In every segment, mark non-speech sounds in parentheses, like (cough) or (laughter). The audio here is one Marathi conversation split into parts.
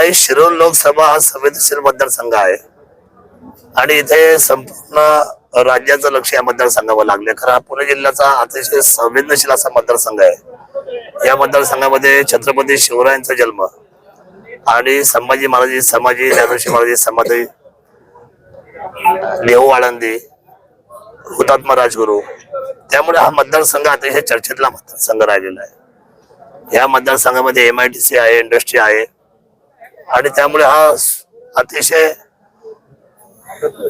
नाही शिरोळ लोकसभा हा संवेदनशील मतदारसंघ आहे. आणि इथे संपूर्ण राज्याचं लक्ष या मतदारसंघावर लागले खरं हा पुणे जिल्ह्याचा अतिशय संवेदनशील असा मतदारसंघ आहे. या मतदारसंघामध्ये छत्रपती शिवरायांचा जन्म आणि संभाजी महाराज समाजी ज्ञानोशी महाराज समाधी नेहू आळंदी हुतात्मा राजगुरू. त्यामुळे हा मतदारसंघ अतिशय चर्चेतला मतदारसंघ राहिलेला आहे. या मतदारसंघामध्ये एम आय टी सी आहे इंडस्ट्री आहे. आणि त्यामुळे हा अतिशय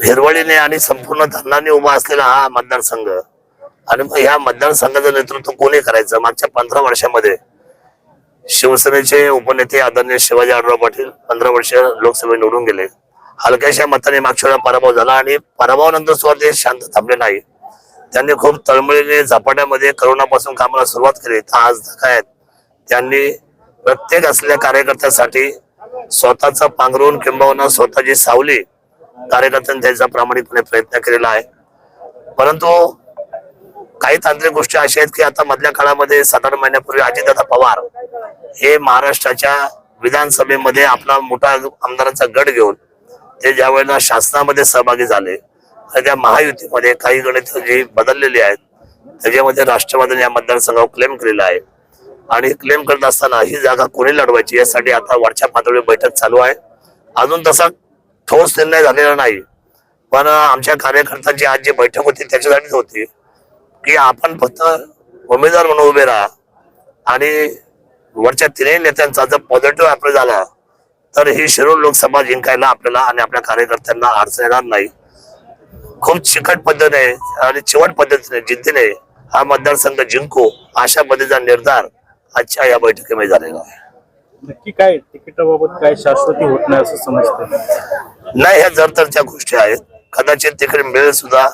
हिरवळीने आणि संपूर्ण धरणाने उभा असलेला हा मतदारसंघ आणि मग ह्या मतदारसंघाचं नेतृत्व कोणी करायचं? मागच्या पंधरा वर्षामध्ये शिवसेनेचे उपनेते आदरणीय शिवाजी आढराव पाटील पंधरा वर्ष लोकसभेत निवडून गेले. हलक्याशा मताने मागच्या वेळा पराभव झाला आणि पराभवानंतर सुद्धा ते शांत थांबले नाही. त्यांनी खूप तळमळीने झपाट्यामध्ये करोनापासून कामाला सुरुवात केली. तर आज धका आहेत. त्यांनी प्रत्येक असलेल्या कार्यकर्त्यासाठी स्वतःचा पांघरून किंबहुना स्वतःची सावली कार्यकर्त्यांनी द्यायचा प्रामाणिकपणे प्रयत्न केलेला आहे. परंतु काही तांत्रिक गोष्टी अशा आहेत की आता मधल्या काळामध्ये सात आठ महिन्यापूर्वी अजितदादा पवार हे महाराष्ट्राच्या विधानसभेमध्ये आपला मोठा आमदारांचा गट घेऊन ते ज्या वेळेला शासनामध्ये सहभागी झाले त्या महायुतीमध्ये काही गणित जी बदललेली आहेत त्याच्यामध्ये राष्ट्रवादीने या मतदारसंघावर क्लेम केलेला आहे. आणि क्लेम करत असताना ही जागा कोणी लढवायची यासाठी आता वरच्या पातळीवर बैठक चालू आहे. अजून तसा ठोस निर्णय झालेला नाही. पण आमच्या कार्यकर्त्यांची आज जी बैठक होती त्याच्यासाठीच होती की आपण फक्त उमेदवार म्हणून उभे राहा. आणि वरच्या तिन्ही नेत्यांचा जर पॉझिटिव्ह अप्रोच झाला तर ही शिरूर लोकसभा जिंकायला आपल्याला आणि आपल्या कार्यकर्त्यांना अडचण येणार नाही. खूप चिकट पद्धतीने आणि चिवट पद्धतीने जिद्दीने हा मतदारसंघ जिंकू अशा पद्धतीचा निर्धार आजच्या या बैठकीमध्ये झालेला आहे. नक्की काय तिकिटाबाबत काय शाश्वती होत नाही असं समजतं नाही ह्या जरतरच्या गोष्टी आहेत. कदाचित तिकडे मिळेल सुद्धा.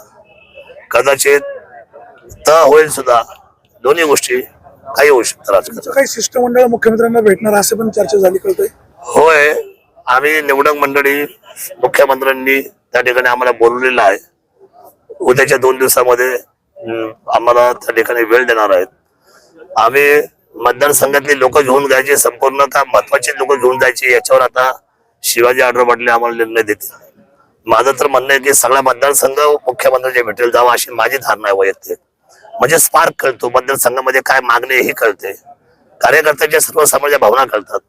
कदाचित त होईल सुद्धा. दोन्ही गोष्टी काही होऊ शकतात राजकारण काही शिष्टमंडळ मुख्यमंत्र्यांना भेटणार असं पण चर्चा झाली कळतंय? होय. आम्ही निवडक मंडळी मुख्यमंत्र्यांनी त्या ठिकाणी आम्हाला बोलवलेलं आहे. उद्याच्या दोन दिवसामध्ये आम्हाला त्या ठिकाणी वेळ देणार आहेत. आम्ही मतदारसंघातली लोक घेऊन जायची संपूर्ण का लोक घेऊन जायची याच्यावर आता शिवाजी आढळ पाटील आम्हाला निर्णय देतील. माझं तर म्हणणं आहे की सगळा मतदारसंघ मुख्यमंत्र्यांच्या भेटेल जावा अशी माझी धारणा आहे वैयक्तिक. म्हणजे स्पार्क कळतो मतदारसंघामध्ये काय मागणी हे कळते. कार्यकर्त्यांच्या सर्वसामान्य भावना कळतात.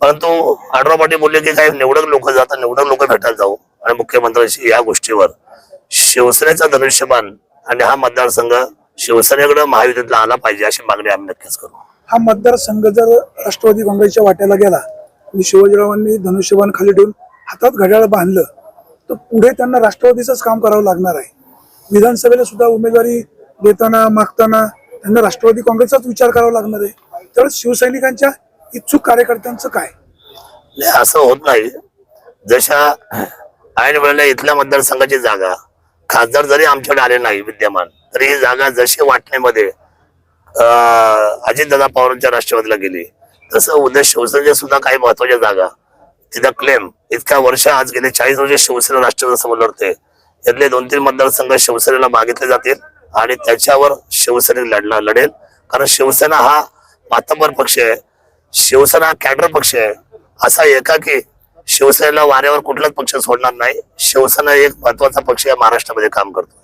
परंतु आढळ पाटील बोलले की काही निवडक लोक जातात निवडक लोक भेटायला जाऊ. आणि मुख्यमंत्र्यांशी या गोष्टीवर शिवसेनेचा धनुष्यबाण आणि हा मतदारसंघ शिवसेनेकडे महायुतीतला आला पाहिजे अशी मागणी आम्ही नक्कीच करू. हा मतदारसंघ जर राष्ट्रवादी काँग्रेसच्या वाट्याला गेला आणि शिवाजीरावांनी धनुष्यबाण खाली ठेवून हातात घड्याळ बांधलं तर पुढे त्यांना राष्ट्रवादीचंच काम करावं लागणार आहे. विधानसभेला सुद्धा उमेदवारी देताना मागताना त्यांना राष्ट्रवादी काँग्रेसचाच विचार करावा लागणार आहे. त्यावेळेस शिवसैनिकांच्या इच्छुक कार्यकर्त्यांचं काय? नाही असं होत नाही. जशा ऐन वेळेला इथल्या मतदारसंघाची जागा खासदार जरी आमच्याकडे आले नाही विद्यमान तरी ही जागा जशी वाटण्यामध्ये अं, अजितदादा पवारांच्या राष्ट्रवादीला गेली तसं उद्या शिवसेनेच्या सुद्धा काही महत्त्वाच्या जागा तिथं क्लेम इतक्या वर्ष आज गेले चाळीस वर्ष शिवसेना राष्ट्रवादी समोर लढते. यातले दोन तीन मतदारसंघ शिवसेनेला मागितले जातील आणि त्याच्यावर शिवसेने लढला लढेल. कारण शिवसेना हा मातंबर पक्ष आहे. शिवसेना हा कॅडर पक्ष आहे. असा एकाकी शिवसेनेला वाऱ्यावर कुठलाच पक्ष सोडणार नाही. शिवसेना एक महत्त्वाचा पक्ष या महाराष्ट्रामध्ये काम करतो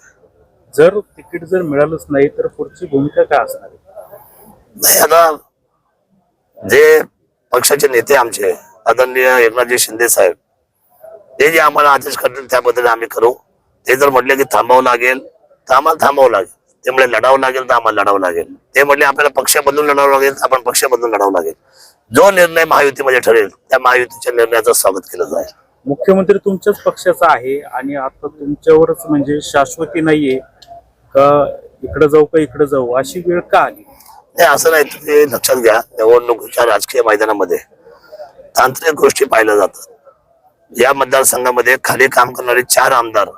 जर तिकीट जर मिळालंच नाही तर पुढची भूमिका काय असणार? नाही आता जे पक्षाचे नेते आमचे आदरणीय एकनाथजी शिंदे साहेब ते जे आम्हाला आदेश करतील त्याबद्दल आम्ही करू. ते जर म्हटले की थांबावं लागेल तर आम्हाला थांबावं लागेल. ते म्हणजे लढावं लागेल तर आम्हाला लढावं लागेल. ते म्हटले आपल्याला पक्ष बदलून लढावं लागेल तर आपण पक्ष बदलून लढावं लागेल. जो निर्णय महायुतीमध्ये ठरेल त्या महायुतीच्या निर्णयाचं स्वागत केलं जाईल. मुख्यमंत्री तुमच्याच पक्षाचा आहे आणि आता तुमच्यावरच म्हणजे शाश्वती नाहीये. का इकडे जाऊ का इकडे जाऊ? अशी वेळ का आली? नाही असं नाही. तुम्ही लक्षात घ्या. निवडणुकीच्या राजकीय मैदानामध्ये तांत्रिक गोष्टी पाहिल्या जातात. या मतदारसंघामध्ये खाली काम करणारे चार आमदार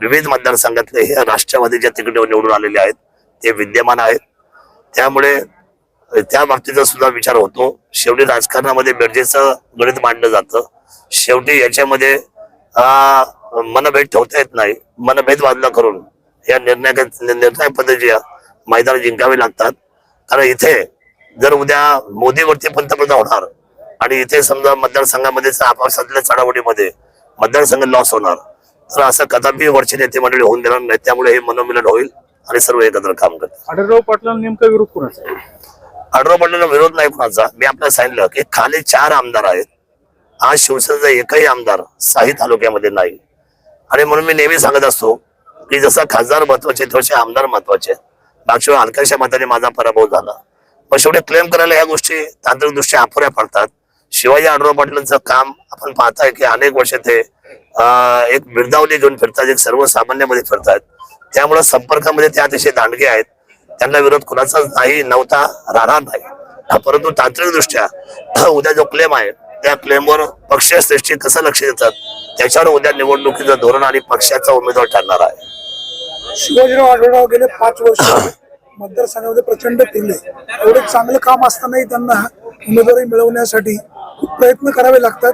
विविध मतदारसंघातले हे राष्ट्रवादीच्या तिकीटावर निवडून आलेले आहेत. ते विद्यमान आहेत. त्यामुळे त्या बाबतीचा सुद्धा विचार होतो. शेवटी राजकारणामध्ये बेरजेचं गणित मांडलं जातं. शेवटी याच्यामध्ये मनभेद ठेवता येत नाही. मनभेद बाजूला करून या निर्णय निर्णय पद्धतीच्या मैदान जिंकावे लागतात. कारण इथे जर उद्या मोदीवरती पंतप्रधान होणार आणि इथे समजा मतदारसंघामध्ये आपापसातल्या चढावडीमध्ये मतदारसंघ लॉस होणार तर असं कदापि वरची नेते मंडळी होऊन देणार नाही त्यामुळे हे मनोमिलन होईल आणि सर्व एकत्र काम करतील. आढळराव पाटलांना नेमका विरोध कोणाचा? आढळराव पाटलांना विरोध नाही कोणाचा. मी आपल्याला सांगितलं की खाली चार आमदार आहेत. आज शिवसेनेचा एकही आमदार साही तालुक्यामध्ये नाही. आणि म्हणून मी नेहमी सांगत असतो की जसा खासदार महत्त्वाचे तसे आमदार महत्त्वाचे बाकी मागच्या मताने माझा पराभव झाला. पण शेवटी क्लेम करायला या गोष्टी तांत्रिक दृष्ट्या अपुऱ्या पडतात. शिवाजी आढळराव पाटलांचं काम आपण पाहताय की अनेक वर्ष ते एक बिरदावली घेऊन फिरतात एक सर्वसामान्यामध्ये फिरतात. त्यामुळे संपर्कामध्ये ते अतिशय दांडगे आहेत. त्यांना विरोध कुणाचाच नाही नव्हता राहणार नाही. हा, परंतु तांत्रिक दृष्ट्या (clears throat) उद्या जो क्लेम आहे त्या क्लेमवर पक्षीय श्रेष्ठी कसं लक्ष देतात त्याच्यावर उद्या निवडणुकीचं धोरण आणि पक्षाचा उमेदवार ठरणार आहे. शिवाजीराव आढळराव गेले पाच वर्ष. मतदारसंघामध्ये प्रचंड केले एवढे चांगलं काम असतानाही त्यांना उमेदवारी मिळवण्यासाठी खूप प्रयत्न करावे लागतात.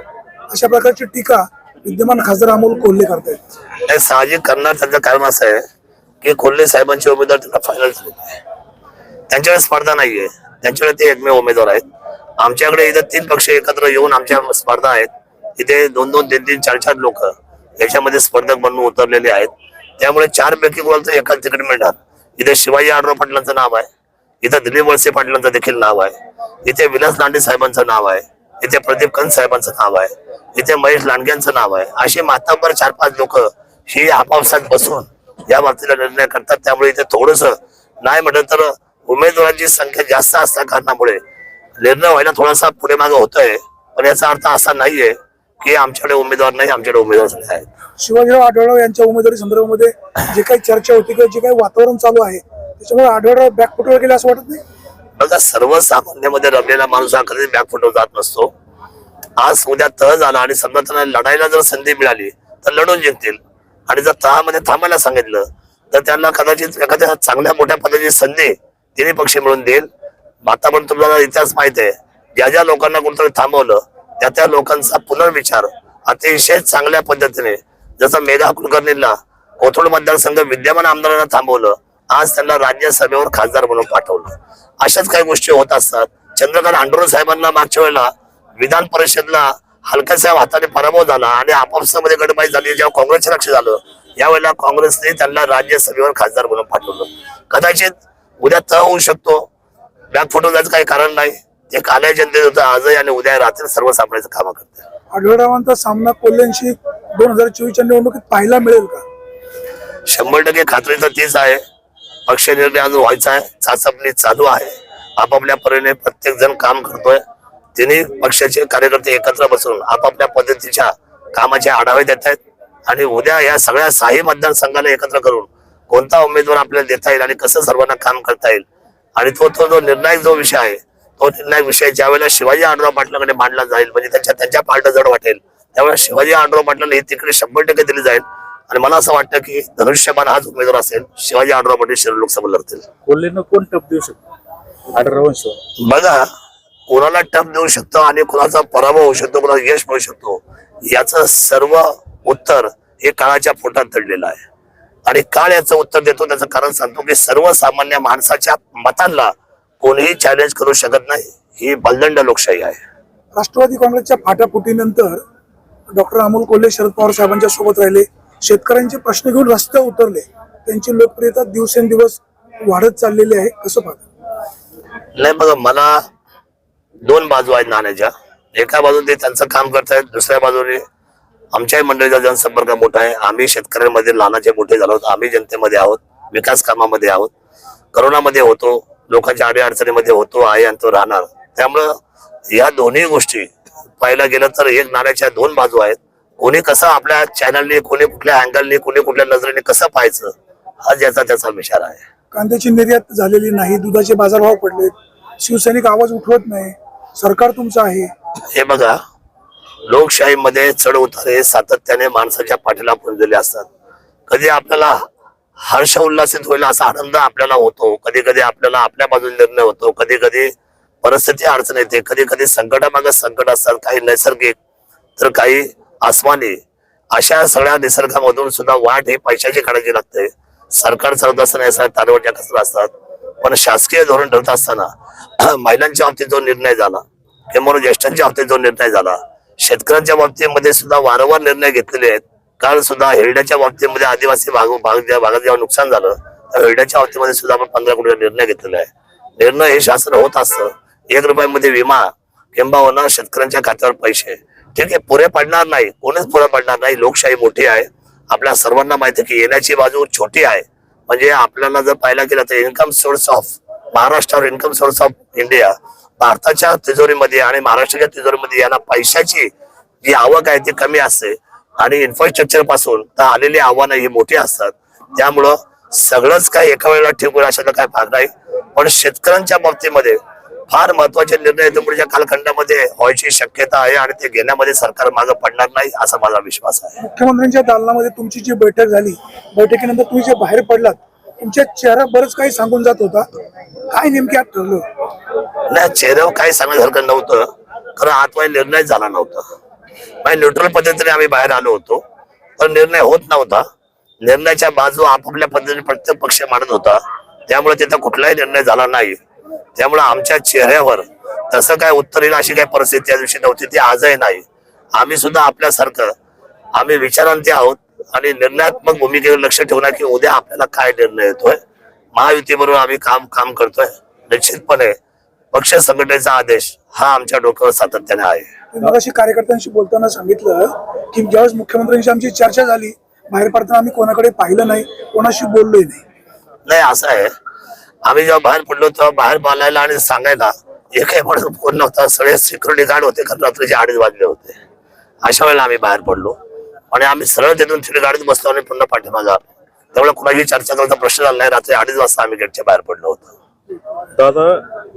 अशा प्रकारची टीका विद्यमान खासदार अमोल कोल्हे करतायत. हे साहजिक करणार त्यांचं कारण असं आहे की कोल्हे साहेबांचे उमेदवार त्यांना फायनल आहे त्यांच्याकडे स्पर्धा नाहीये. त्यांच्याकडे ते एकमेव उमेदवार आहेत. आमच्याकडे इथं तीन पक्ष एकत्र येऊन आमच्या स्पर्धा आहेत. इथे दोन दोन तीन तीन चार चार लोक याच्यामध्ये स्पर्धक बनून उतरलेले आहेत. त्यामुळे चार पैकी कोणाला तर एकाच तिकीट मिळणार. इथे शिवाजी आढराव पाटलांचं नाव आहे. इथं दिलीप वळसे पाटलांचं देखील नाव आहे. इथे विलास लांडे साहेबांचं नाव आहे. इथे प्रदीप कंद साहेबांचं नाव आहे. इथे महेश लांडग्यांचं नाव आहे. असे मातांबर चार पाच लोक ही आपापसात बसून या बाबतीला निर्णय करतात. त्यामुळे इथे थोडस नाही म्हटलं तर उमेदवारांची संख्या जास्त असल्या कारणामुळे निर्णय व्हायला थोडासा पुढे मागे होतोय. पण याचा अर्थ असा नाहीये. की आमच्याकडे उमेदवार नाही आमच्याकडे उमेदवार आहेत. शिवाजीराव आढळराव यांच्या उमेदवारी संदर्भामध्ये जे काही चर्चा होती किंवा जे काही वातावरण चालू आहे त्याच्यामुळे आढळराव बॅकफुटवर गेले असं वाटत नाही? बघा सर्वसामान्यामध्ये रमलेला माणूस हा कधीच बॅकफुटवर जात नसतो. आज उद्या तह झाला आणि समजा त्यांना लढायला जर संधी मिळाली तर लढून जिंकतील. आणि जर तहामध्ये थांबायला सांगितलं तर त्यांना कदाचित एखाद्या चांगल्या मोठ्या पदाची संधी तिन्ही पक्ष मिळून देईल. आता पण तुम्हाला इतिहास माहीत आहे. ज्या ज्या लोकांना कुठेतरी थांबवलं त्या त्या लोकांचा पुनर्विचार अतिशय चांगल्या पद्धतीने. जसं मेधा कुलकर्णींना कोथरूड मतदारसंघ विद्यमान आमदारांना थांबवलं आज त्यांना राज्यसभेवर खासदार म्हणून पाठवलं. अशाच काही गोष्टी होत असतात. चंद्रकांत आंडोरे साहेबांना मागच्या वेळेला विधान परिषदला हलक्याच्या हाताने पराभव झाला आणि आपापसामध्ये गडबाई झाली जेव्हा काँग्रेसचे लक्ष झालं यावेळेला काँग्रेसने त्यांना राज्यसभेवर खासदार म्हणून पाठवलं. कदाचित उद्या तह होऊ शकतो. बॅक फोटो जायचं काही कारण नाही. ते काल्या जनतेत होतं आजही आणि उद्या रात्री सर्वसामान्याचं कामं करते आढळरावांचा सामना कोल्ह्यांशी दोन हजार चोवीसच्या निवडणुकीत पाहायला मिळेल का? शंभर टक्के खात्री तर तीच आहे. पक्ष निर्णय अजून व्हायचा आहे. चाचपणी चालू आहे. आपापल्या परीने प्रत्येक जण काम करतोय. तिन्ही पक्षाचे कार्यकर्ते एकत्र बसून आपापल्या पद्धतीच्या कामाचे आढावे देत आहेत. आणि उद्या या सगळ्या साही मतदारसंघाला एकत्र करून कोणता उमेदवार आपल्याला देता येईल आणि कसं सर्वांना काम करता येईल? आणि तो तो जो निर्णायक जो विषय आहे तो निर्णायक विषय ज्या वेळेला शिवाजी आढराव पाटलाकडे मांडला जाईल म्हणजे त्यांच्या त्यांच्या पार्ट जड वाटेल त्यावेळेला शिवाजी आढराव पाटलाला ही तिकडे शंभर टक्के दिली जाईल. आणि मला असं वाटतं की धनुष्यबाण हाच उमेदवार असेल शिवाजी आढराव पाटील शिरूर लोकसभा लढतील. कोल्हेनं कोण टप देऊ शकतो? बघा कोणाला टप देऊ शकतो आणि कोणाचा पराभव होऊ शकतो कोणाला यश मिळू शकतो याचं सर्व उत्तर हे काळाच्या पोटात दडलेलं आहे. आणि काळ याचं उत्तर देतो त्याचं कारण सांगतो की सर्वसामान्य माणसाच्या मतांना कोणीही चॅलेंज करू शकत नाही. ही बलदंड लोकशाही आहे. राष्ट्रवादी काँग्रेसच्या फाटाफुटीनंतर डॉक्टर अमोल कोल्हे शरद पवार साहेबांच्या सोबत राहिले. शेतकऱ्यांचे प्रश्न घेऊन रस्त्यावर उतरले. त्यांची लोकप्रियता दिवसेंदिवस वाढत चाललेली आहे. कसं पाहता? नाही बघा मला दोन बाजू आहेत नाण्याच्या. एका बाजूने ते त्यांचं काम करतायत दुसऱ्या बाजूने आमच्याही मंडळीचा जनसंपर्क मोठा आहे. आम्ही शेतकऱ्यांमध्ये लहानाचे मोठे झालो आहोत. आम्ही जनतेमध्ये आहोत. विकास कामामध्ये आहोत. करोनामध्ये होतो. लोकांच्या अडी अडचणीमध्ये होतो आहे आणि तो राहणार. त्यामुळं या दोन्ही गोष्टी पाहायला गेलं तर एक नाण्याच्या दोन बाजू आहेत. कोणी कसं आपल्या चॅनलने कोणी कुठल्या अँगलने कोणी कुठल्या नजरेने कसं पाहायचं हा ज्याचा त्याचा विचार आहे. कांद्याची निर्यात झालेली नाही दुधाचे बाजारभाव पडलेत. शिवसैनिक आवाज उठवत नाही. सरकार तुमचं आहे. हे बघा लोकशाहीमध्ये चढ उतार हे सातत्याने माणसाच्या पाठीला पुंजलेले असतात. कधी आपल्याला हर्ष उल्हासित होईल असा आनंद आपल्याला होतो. कधी कधी आपल्याला आपल्या बाजूने निर्णय होतो. कधी कधी परिस्थिती अडचण येते. कधी कधी संकटामागे संकट असतात. काही नैसर्गिक तर काही आसमानी. अशा सगळ्या निसर्गामधून सुद्धा वाट हे पैशाची काढायची लागते. सरकार चालत असताना या सगळ्या तारवट्या असतात? पण शासकीय धोरण ठरत असताना (clears throat) महिलांच्या बाबतीत जो निर्णय झाला किंवा ज्येष्ठांच्या बाबतीत जो निर्णय झाला शेतकऱ्यांच्या बाबतीमध्ये सुद्धा वारंवार निर्णय घेतलेले आहेत. काल सुद्धा हिरड्याच्या बाबतीमध्ये आदिवासी भाग भाग भागात जेव्हा नुकसान झालं त्या हिरड्याच्या बाबतीमध्ये सुद्धा आपण पंधरा कोटीचा निर्णय घेतलेला आहे. निर्णय हे शासन होत असतं. एक रुपयामध्ये विमा किंबहुना शेतकऱ्यांच्या खात्यावर पैसे. ठीक आहे पुरे पडणार नाही. कोणीच पुरे पडणार नाही. लोकशाही मोठी आहे. आपल्या सर्वांना माहिती आहे की येण्याची बाजू छोटी आहे. म्हणजे आपल्याला जर पाहायला गेलं तर इन्कम सोर्स ऑफ महाराष्ट्रावर इन्कम सोर्स ऑफ इंडिया भारताच्या तिजोरीमध्ये आणि महाराष्ट्राच्या तिजोरीमध्ये यांना पैशाची जी आवक आहे ती कमी असते. आणि इन्फ्रास्ट्रक्चरपासून तर आलेली आव्हानं ही मोठी असतात. त्यामुळं सगळंच काही एका वेळेला होईल अशातला काय भाग नाही. पण शेतकऱ्यांच्या बाबतीमध्ये फार महत्त्वाचे निर्णय पुढच्या कालखंडामध्ये व्हायची शक्यता आहे आणि ते घेण्यामध्ये सरकार मागं पडणार नाही असा माझा विश्वास आहे. मुख्यमंत्र्यांच्या दालनामध्ये तुमची जी बैठक झाली बैठकीनंतर तुम्ही जे बाहेर पडलात तुमच्या चेहरा बरंच काही सांगून जात होता. काय नेमके आत ठरलं? नाही चेहऱ्यावर काही सांगण्यासारखं नव्हतं. कारण आतमध्ये निर्णय झाला नव्हता. म्हणजे न्यूट्रल पद्धतीने आम्ही बाहेर आलो होतो. पण निर्णय होत नव्हता. निर्णयाच्या बाजू आपापल्या पद्धतीने प्रत्येक पक्ष मांडत होता. त्यामुळे तिथं कुठलाही निर्णय झाला नाही. त्यामुळे आमच्या चेहऱ्यावर तसं काय उत्तर येईल अशी काही परिस्थिती त्या दिवशी नव्हती. ती आजही नाही. आम्ही सुद्धा आपल्यासारखं आम्ही विचारांती आहोत आणि निर्णयात्मक भूमिकेवर लक्ष ठेवणार की उद्या आपल्याला काय निर्णय येतोय. महायुतीबरोबर आम्ही काम काम करतोय. निश्चितपणे पक्ष संघटनेचा आदेश हा आमच्या डोक्यावर सातत्याने आहे. मगाशी कार्यकर्त्यांशी बोलताना सांगितलं की ज्यावेळेस मुख्यमंत्र्यांशी आमची चर्चा झाली बाहेर पडताना आम्ही कोणाकडे पाहिलं नाही कोणाशी बोललोय नाही. नाही असं आहे. आम्ही जेव्हा बाहेर पडलो तेव्हा बाहेर बोलायला आणि सांगायला एकही माणूस कोण नव्हता सगळे सिक्युरिटी गार्ड होते कारण रात्रीचे अडीच वाजले होते. अशा वेळेला आम्ही बाहेर पडलो. आणि आम्ही सरळ तिथून तिथे गाडीत बसलो आणि पुन्हा पाठीमागे आलो. त्यामुळे कुणाची चर्चा करायचा प्रश्न झाला नाही. रात्री अडीच वाजता आम्ही गेटच्या बाहेर पडलो होतो. दादा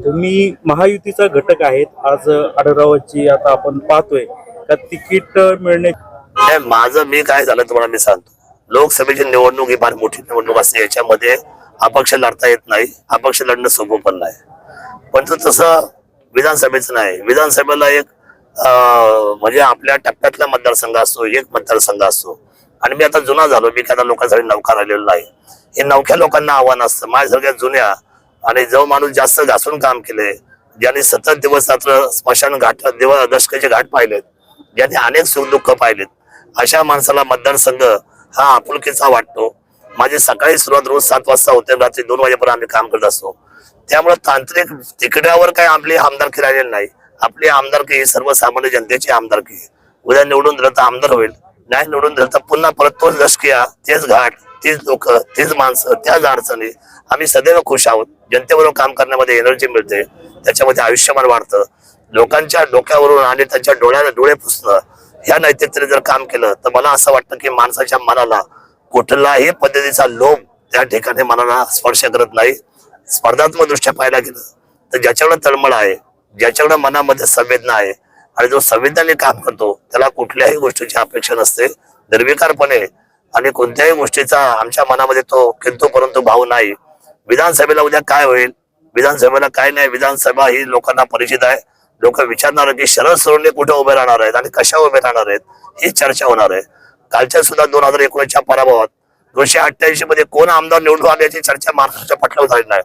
तुम्ही महायुतीचा घटक आहेत. आज आढळरावाची आता आपण पाहतोय. का तिकीट मिळणे नाही माझं मी काय झालं तुम्हाला मी सांगतो. लोकसभेची निवडणूक ही फार मोठी निवडणूक असते. याच्यामध्ये अपक्ष लढता येत नाही. अपक्ष लढणं सोपं पण नाही. पण तसं विधानसभेचं नाही. विधानसभेला एक म्हणजे आपल्या टप्प्यातला मतदारसंघ असतो एक मतदारसंघ असतो आणि मी आता जुना झालो. मी काय लोकांसाठी नौका राहिलेलो नाही. हे नवख्या लोकांना आव्हान असतं. माझ्यासारख्या जुन्या आणि जो माणूस जास्त घासून काम केले ज्यांनी सतत दिवस रात्र स्मशान घाट दिवस दशकाचे घाट पाहिलेत ज्यांनी अनेक सुख दुःख पाहिलेत अशा माणसाला मतदारसंघ हा आपुलकीचा वाटतो. माझी सकाळी सुरुवात रोज सात वाजता होते रात्री दोन वाजेपर्यंत आम्ही काम करत असतो. त्यामुळे तांत्रिक तिकड्यावर काही आपली आमदारकी राहिलेली नाही. आपली आमदारकी ही सर्वसामान्य जनतेची आमदारकी. उद्या निवडून दिलं तर आमदार होईल नाही निवडून दिलं तर पुन्हा परत तोच लष्किया तेच घाट. तीच लोक तीच माणसं त्याच अडचणी. आम्ही सदैव खुश आहोत. जनतेबरोबर काम करण्यामध्ये एनर्जी मिळते. त्याच्यामध्ये आयुष्यमान वाढतं. लोकांच्या डोक्यावरून आणि त्यांच्या डोळ्याला डोळे पुसणं ह्या नैतिकतेने जर काम केलं तर मला असं वाटतं की माणसाच्या मनाला कुठलाही पद्धतीचा लोभ त्या ठिकाणी मनाला स्पर्श करत नाही. स्पर्धात्मक दृष्ट्या पाहायला गेलं तर ज्याच्याकडे तळमळ आहे ज्याच्याकडे मनामध्ये संवेदना आहे आणि जो संवेदनाने काम करतो त्याला कुठल्याही गोष्टीची अपेक्षा नसते. निर्विकारपणे आणि कोणत्याही गोष्टीचा आमच्या मनामध्ये तो किंतु परंतु भाव नाही. विधानसभेला उद्या काय होईल? विधानसभेला काय नाही? विधानसभा ही लोकांना परिचित आहे. लोक विचारणार की शरद सोडणे कुठे उभे राहणार आहेत आणि कशा उभे राहणार आहेत? ही चर्चा होणार आहे. कालच्या सुद्धा दोन हजार एकोणीसच्या पराभवात दोनशे अठ्ठ्याऐंशी मध्ये कोण आमदार निवडून आल्याची चर्चा महाराष्ट्राच्या पटलावर झाली नाही.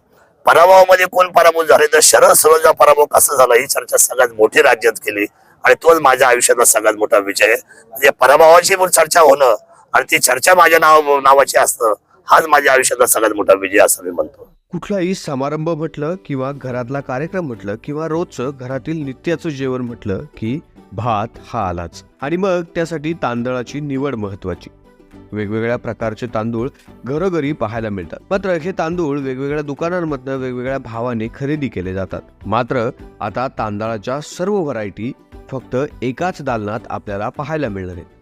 पराभवामध्ये कोण पराभूत झाले? तर शरद सोडचा पराभव कसा झाला? ही चर्चा सगळ्यात मोठी राज्यात केली. आणि तोच माझ्या आयुष्यातला सगळ्यात मोठा विजय आहे. म्हणजे पराभवाची पण चर्चा होणं आणि ती चर्चा माझ्या नाव नावाची असतं. हाच माझ्या आयुष्यातला सगळ्यात मोठा विजय असं मी म्हणतो. कुठलाही समारंभ म्हटलं किंवा घरातला कार्यक्रम म्हटलं किंवा रोजचं घरातील नित्याचं जेवण म्हटलं की भात हा आलाच. आणि मग त्यासाठी तांदळाची निवड महत्वाची वेगवेगळ्या प्रकारचे तांदूळ घरोघरी पाहायला मिळतात. मात्र हे तांदूळ वेगवेगळ्या दुकानांमधनं वेगवेगळ्या भावाने खरेदी केले जातात. मात्र आता तांदळाच्या सर्व व्हरायटी फक्त एकाच दालनात आपल्याला पाहायला मिळणार आहेत.